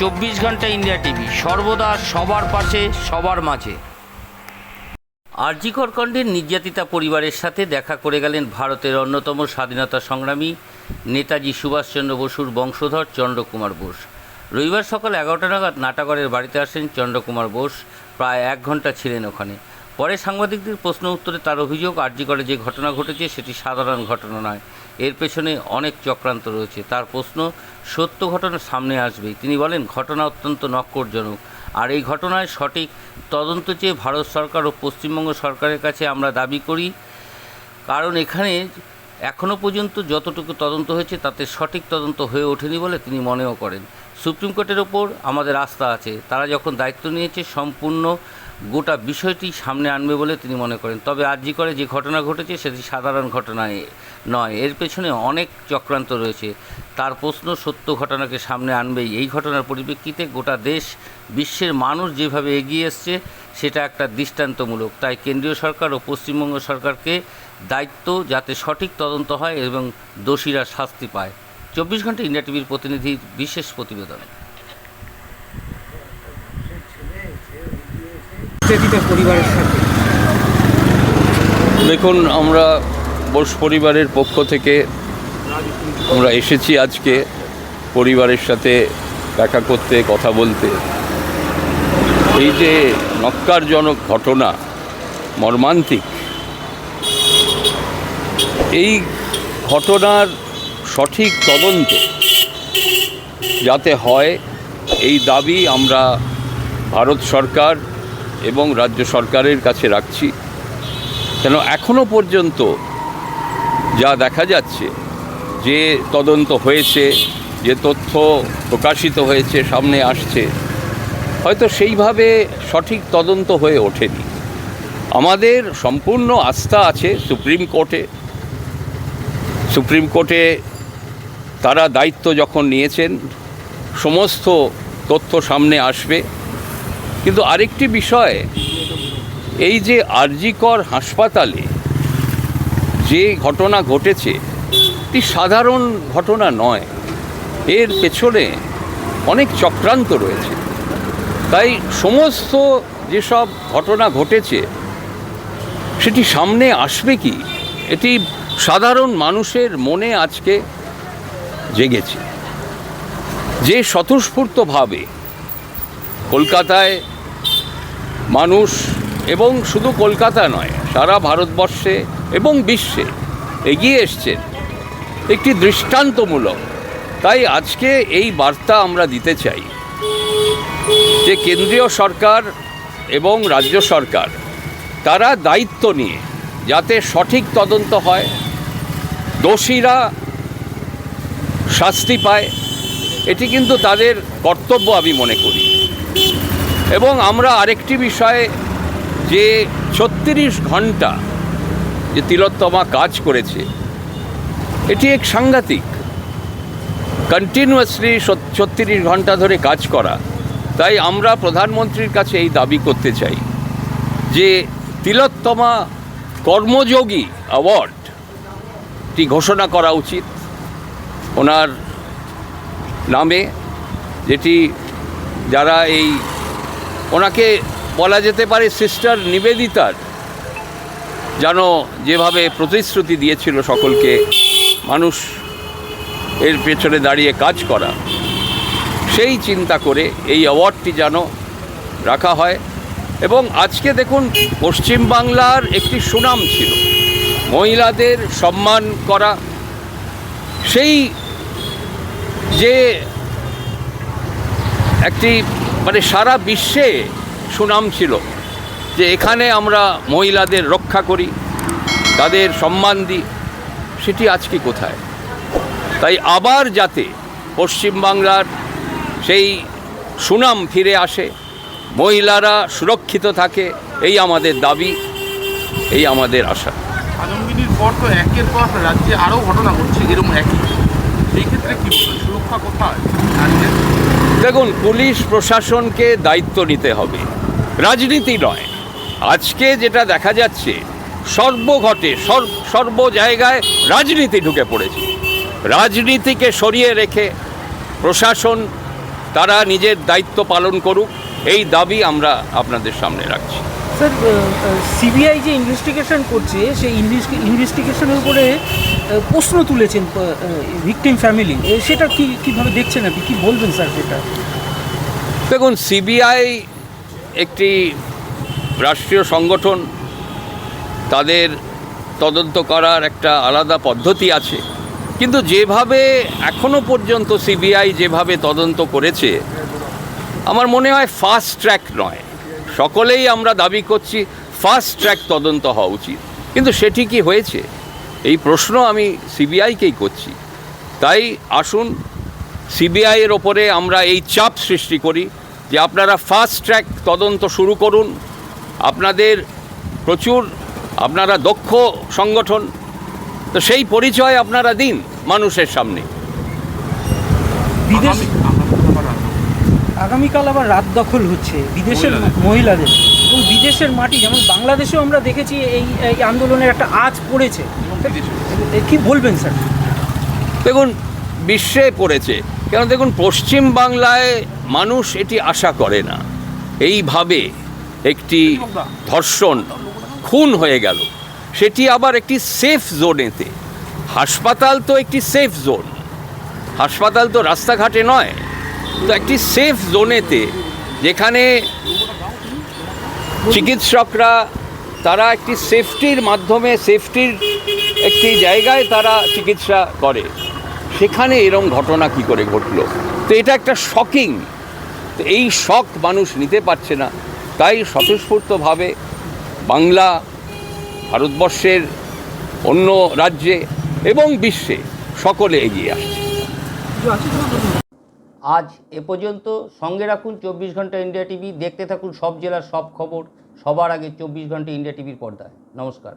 চব্বিশ ঘণ্টা India TV, সর্বদা সবার পাশে, সবার মাঝে। আরজিকর কণ্ডের নির্যাতিতা পরিবারের সাথে দেখা করে গেলেন ভারতের অন্যতম স্বাধীনতা সংগ্রামী নেতাজি সুভাষচন্দ্র বসুর বংশধর চন্দ্রকুমার বোস। রবিবার সকাল এগারোটা নাগাদ নাটাগড়ের বাড়িতে আসেন চন্দ্রকুমার বোস, প্রায় এক ঘণ্টা ছিলেন ওখানে। পরে সাংবাদিকদের প্রশ্ন উত্তরে তার অভিযোগ আরজিকরে যে ঘটনা ঘটেছে, সেটি সাধারণ ঘটনা নয়। এর পেছনে অনেক চক্রান্ত রয়েছে। তার প্রশ্ন, সত্য ঘটনা সামনে আসবেই তিনি বলেন, ঘটনা অত্যন্ত নক্করজনক। আর এই ঘটনায় সঠিক তদন্ত চেয়ে ভারত সরকার ও পশ্চিমবঙ্গ সরকারের কাছে আমরা দাবি করি, কারণ এখানে এখনও পর্যন্ত যতটুকু তদন্ত হয়েছে, তাতে সঠিক তদন্ত হয়ে ওঠেনি বলে তিনি মনেও করেন। সুপ্রিম কোর্টের ওপর আমাদের আস্থা আছে। তারা যখন দায়িত্ব নিয়েছে, সম্পূর্ণ গোটা বিষয়টি সামনে আনবে বলে তিনি মনে করেন। তবে আরজি করে যে ঘটনা ঘটেছে, সেটি সাধারণ ঘটনা এ- নয়, এর পেছনে অনেক চক্রান্ত রয়েছে। তার প্রশ্ন সত্য ঘটনাকে সামনে আনবেই। এই ঘটনার পরিপ্রেক্ষিতে গোটা দেশ, বিশ্বের মানুষ যেভাবে এগিয়ে এসছে, সেটা একটা দৃষ্টান্তমূলক। তাই কেন্দ্রীয় সরকার ও পশ্চিমবঙ্গ সরকারকে দায়িত্ব যাতে সঠিক তদন্ত হয় এবং দোষীরা শাস্তি পায়। চব্বিশ ঘণ্টা ইন্ডিয়া টিভির প্রতিনিধির বিশেষ প্রতিবেদন। পরিবারের দেখুন, আমরা বোস পরিবারের পক্ষ থেকে আমরা এসেছি আজকে পরিবারের সাথে দেখা করতে, কথা বলতে। এই যে নক্কারজনক ঘটনা, মর্মান্তিক, এই ঘটনার সঠিক তদন্ত যাতে হয়, এই দাবি আমরা ভারত সরকার এবং রাজ্য সরকারের কাছে রাখছি। কেন এখনও পর্যন্ত যা দেখা যাচ্ছে, যে তদন্ত হয়েছে, যে তথ্য প্রকাশিত হয়েছে, সামনে আসছে, হয়তো সেইভাবে সঠিক তদন্ত হয়ে ওঠেনি। আমাদের সম্পূর্ণ আস্থা আছে সুপ্রিম কোর্টে। সুপ্রিম কোর্টে তারা দায়িত্ব যখন নিয়েছেন, সমস্ত তথ্য সামনে আসবে। কিন্তু আরেকটি বিষয়, এই যে আরজিকর হাসপাতালে যে ঘটনা ঘটেছে, এটি সাধারণ ঘটনা নয়। এর পেছনে অনেক চক্রান্ত রয়েছে। তাই সমস্ত যেসব ঘটনা ঘটেছে, সেটি সামনে আসবে কি? এটি সাধারণ মানুষের মনে আজকে জেগেছে। যে স্বতঃস্ফূর্তভাবে কলকাতায় মানুষ, এবং শুধু কলকাতা নয়, সারা ভারতবর্ষে এবং বিশ্বে এগিয়ে এসছেন একটি দৃষ্টান্তমূলক। তাই আজকে এই বার্তা আমরা দিতে চাই যে কেন্দ্রীয় সরকার এবং রাজ্য সরকার, তারা দায়িত্ব নিয়ে যাতে সঠিক তদন্ত হয়, দোষীরা শাস্তি পায়, এটি কিন্তু তাদের কর্তব্য আমি মনে করি। এবং আমরা আরেকটি বিষয়ে যে ছত্রিশ ঘণ্টা যে তিলোত্তমা কাজ করেছে, এটি এক সাংঘাতিক। কন্টিনিউয়াসলি ছত্রিশ ঘণ্টা ধরে কাজ করা। তাই আমরা প্রধানমন্ত্রীর কাছে এই দাবি করতে চাই যে তিলোত্তমা কর্মযোগী অ্যাওয়ার্ডটি ঘোষণা করা উচিত। ওনার নামে যেটি যারা এই, ওনাকে বলা যেতে পারে সিস্টার নিবেদিতার যেন যেভাবে প্রতিশ্রুতি দিয়েছিল সকলকে, মানুষ এর পেছনে দাঁড়িয়ে কাজ করা, সেই চিন্তা করে এই অ্যাওয়ার্ডটি যেন রাখা হয়। এবং আজকে দেখুন পশ্চিমবাংলার একটি সুনাম ছিল, মহিলাদের সম্মান করা। সেই যে একটি মানে সারা বিশ্বে সুনাম ছিল যে এখানে আমরা মহিলাদের রক্ষা করি তাদের সম্মান দিই সেটি আজকে কোথায়? তাই আবার যাতে পশ্চিমবাংলার সেই সুনাম ফিরে আসে মহিলারা সুরক্ষিত থাকে এই আমাদের দাবি এই আমাদের আশা। আজমগিরির পর তো একের পর রাজ্যে আরও ঘটনা ঘটছে এরকম একই। সেই ক্ষেত্রে কি সুরক্ষা কোথায়? দেখুন পুলিশ প্রশাসনকে দায়িত্ব নিতে হবে। রাজনীতি নয় আজকে যেটা দেখা যাচ্ছে সর্বঘটে সর্ব সর্ব জায়গায় রাজনীতি ঢুকে পড়েছে। রাজনীতিকে সরিয়ে রেখে প্রশাসন তারা নিজের দায়িত্ব পালন করুক এই দাবি আমরা আপনাদের সামনে রাখছি। স্যার সিবিআই যে ইনভেস্টিগেশন করছে সেই ইনভেস্টিগেশনের উপরে প্রশ্ন তুলেছেন ভিকটিম ফ্যামিলি সেটা কি কীভাবে দেখছেন আপনি? কি বলবেন স্যার সেটা? দেখুন সিবিআই একটি রাষ্ট্রীয় সংগঠন, তাদের তদন্ত করার একটা আলাদা পদ্ধতি আছে। কিন্তু যেভাবে এখনও পর্যন্ত সিবিআই যেভাবে তদন্ত করেছে, আমার মনে হয় ফাস্ট ট্র্যাক নয়। সকলেই আমরা দাবি করছি ফাস্ট ট্র্যাক তদন্ত হওয়া উচিত। কিন্তু সেটি কি হয়েছে? এই প্রশ্ন আমি সিবিআইকেই করছি। তাই আসুন, সিবিআইয়ের ওপরে আমরা এই চাপ সৃষ্টি করি যে আপনারা ফাস্ট ট্র্যাক তদন্ত শুরু করুন আপনাদের প্রচুর আপনারা দক্ষ সংগঠন তো সেই পরিচয় আপনারা দিন মানুষের সামনে। বিদেশ আগামী- আগামী আবার রাত। আগামীকাল আবার রাত দখল হচ্ছে বিদেশের মহিলাদের। এবং বিদেশের মাটি যেমন বাংলাদেশেও আমরা দেখেছি এই এই আন্দোলনের একটা আজ পড়েছে। কি বলবেন স্যার? দেখুন বিশ্বে পড়েছে। কেন দেখুন পশ্চিম বাংলায় মানুষ এটি আশা করে না। এইভাবে একটি ধর্ষণ, খুন হয়ে গেল। সেটি আবার একটি সেফ জোনেতে হাসপাতাল তো একটি সেফ জোন হাসপাতাল তো রাস্তাঘাটে নয়। তো একটি সেফ জোনেতে যেখানে চিকিৎসকরা, তারা একটি সেফটির মাধ্যমে সেফটির একটি জায়গায় তারা চিকিৎসা করে। সেখানে এরম ঘটনা কি করে ঘটলো? তো এটা একটা শকিং তো এই শখ মানুষ নিতে পারছে না। তাই স্বতঃস্ফূর্তভাবে বাংলা ভারতবর্ষের অন্য রাজ্যে এবং বিশ্বে সকলে এগিয়ে আসছে। আজ এ পর্যন্ত সঙ্গে রাখুন চব্বিশ ঘণ্টা ইন্ডিয়া টিভি। দেখতে থাকুন সব জেলার সব খবর। সবার আগে চব্বিশ ঘণ্টা ইন্ডিয়া টিভির পর্দায়। নমস্কার।